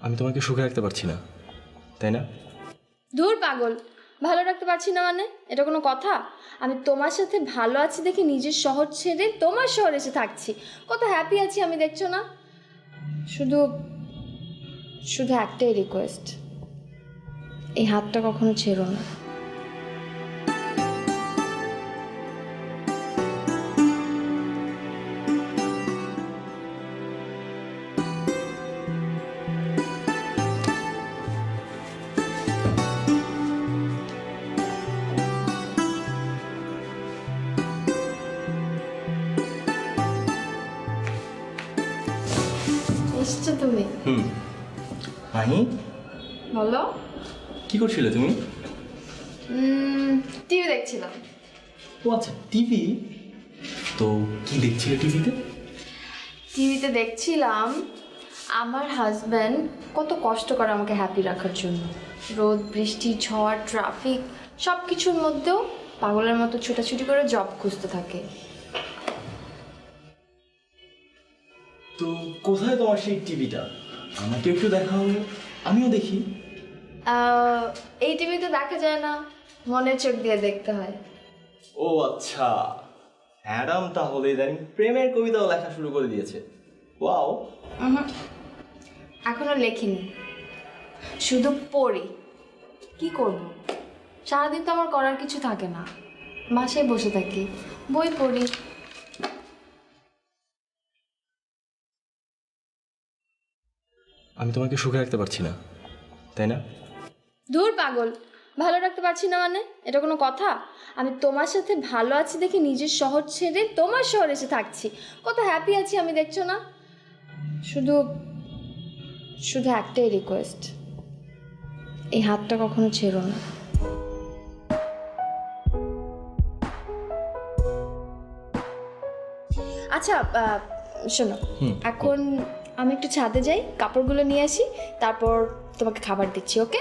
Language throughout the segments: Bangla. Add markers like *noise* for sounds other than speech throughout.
আমি তোমাকে সুখে রাখতে পারছি না, তাই না? ধুর পাগল, ভালো রাখতে পারছি না মানে? এটা কোনো কথা? আমি তোমার সাথে ভালো আছি দেখে নিজের শহর ছেড়ে তোমার শহরে এসে থাকছি। কত হ্যাপি আছি আমি, দেখছ না? শুধু শুধু একটাই রিকোয়েস্ট এই হাতটা কখনো ছেড়ো না। এসছো তুমি? হুম। মাহি বলো। কি করছিলে তুমি? টিভি দেখছিলাম। ও আচ্ছা টিভি? তো কি দেখছিলে টিভিতে? টিভিতে দেখছিলাম আমার হাজব্যান্ড কত কষ্ট করে আমাকে হ্যাপি রাখার জন্য। রোদ বৃষ্টি ঝড় ট্রাফিক সব কিছুর মধ্যেও পাগলের মতো ছোটাছুটি করে জব খুঁজতে থাকে। তো কোথায় তোমার সেই টিভিটা? আমাকে একটু দেখাও আমিও দেখি। আহ, এই টিভিতে দেখা যায় না মনের চোখ দিয়ে দেখতে হয়। ও আচ্ছা। অ্যাডাম তাহলে ইদানিং প্রেমের কবিতাও লেখা শুরু করে দিয়েছে। ওয়াও। উহুম, এখনও লেখিনি। শুধু পড়ি। কি করব? সারাদিন তো আমার করার কিছু থাকে না। বাসায় বসে থাকি বই পড়ি আমি তোমাকে সুখে রাখতে পারছি না তাই না? ধুর পাগল ভালো রাখতে পারছি না মানে? এটা কোনো কথা? আমি তোমার সাথে ভালো আছি দেখে নিজের শহর ছেড়ে তোমার শহরে এসে থাকছি। কত হ্যাপি আছি আমি দেখছ না? শুধু শুধু একটাই রিকোয়েস্ট এই হাতটা কখনো ছেড়ো না। আচ্ছা শোনো এখন আমি একটু ছাদে যাই কাপড়গুলো নিয়ে আসি তারপর তোমাকে খাবার দিচ্ছি ওকে?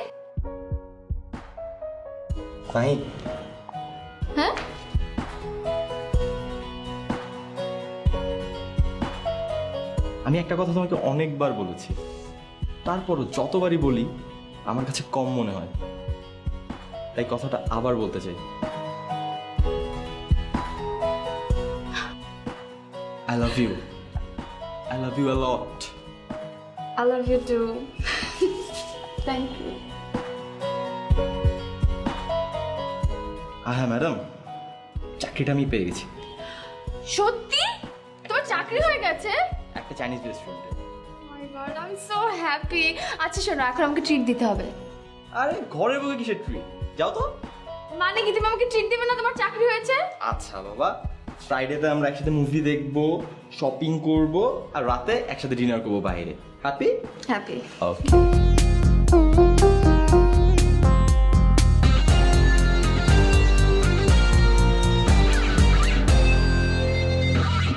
হ্যাঁ? আমি একটা কথা তোমাকে অনেকবার বলেছি। তারপরও যতবারই বলি আমার কাছে কম মনে হয়। তাই কথাটা আবার বলতে চাই। I love you I love you a lot I love you too. *laughs* Thank you. হ্যাঁ ম্যাডাম চাকরিটা আমি পেয়ে গেছি। সত্যি? তোমার চাকরি হয়ে গেছে? একটা চাইনিজ রেস্টুরেন্টে my god I am so happy আচ্ছা শোনো এখন আমাকে ট্রিট দিতে হবে। আরে ঘরের বউকে কিসের ট্রিট যাও তো। মানে কি তুমি আমাকে ট্রিট দিবে না? তোমার চাকরি হয়েছে? আচ্ছা বাবা। ফ্রাইডেতে আমরা একসাথে মুভি দেখব শপিং করব আর রাতে একসাথে ডিনার করব বাইরে। Happy happy okay